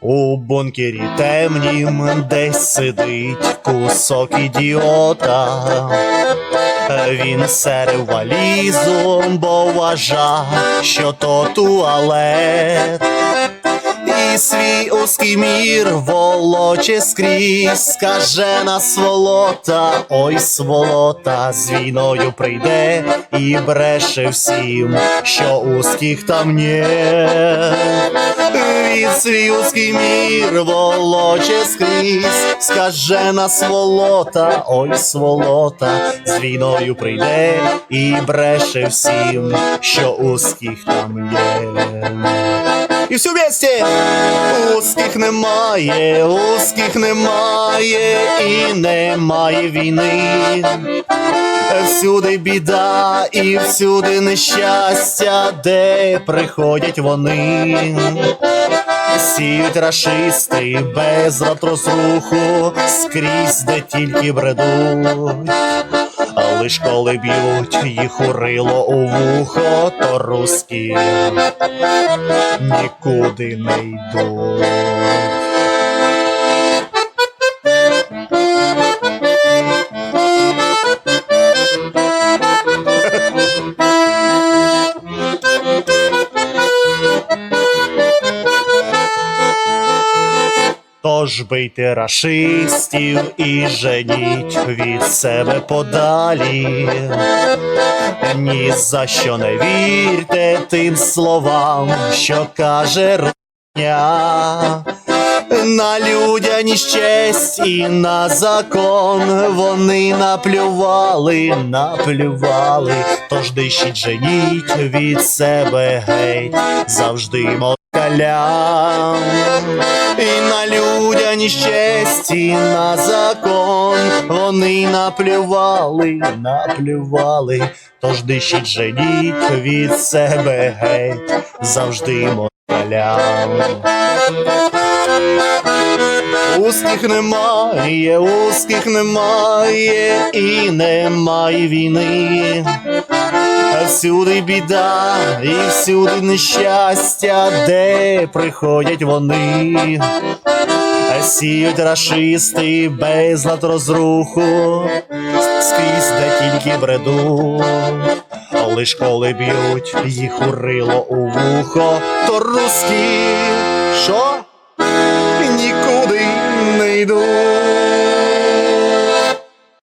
У бункері темнім десь сидить кусок ідіота, він сере валізом, бо вважав, що то туалет. Свій узкий мір волоче скрізь, скажена сволота, ой сволота, з війною прийде і бреше всім, що узких там нет. Він свій узкий мір волоче скрізь, скажена сволота, ой сволота, з війною прийде і бреше всім, що узких там є. І всі вместе! Узких немає, узких немає і немає війни. Всюди біда і всюди нещастя, де приходять вони. Сіють рашисти без розруху, скрізь де тільки бредуть. Лиш коли б'ють їх урило у вухо, то руські нікуди не йдуть. Тож бийте рашистів і женіть від себе подалі. Ні за що не вірте тим словам, що каже рудня. На людяність честь і на закон. Вони наплювали, наплювали, тож дишіть женіть від себе геть, завжди москалям. І на людяність честь, і на закон. Вони наплювали, наплювали, тож дишіть женіть від себе геть, завжди москалям. Узких немає, узких немає і немає війни. Всюди біда і всюди нещастя, де приходять вони. Сіють рашисти безлад розруху, скрізь де тільки бреду. Лиш коли б'ють їх урило у вухо, то русські,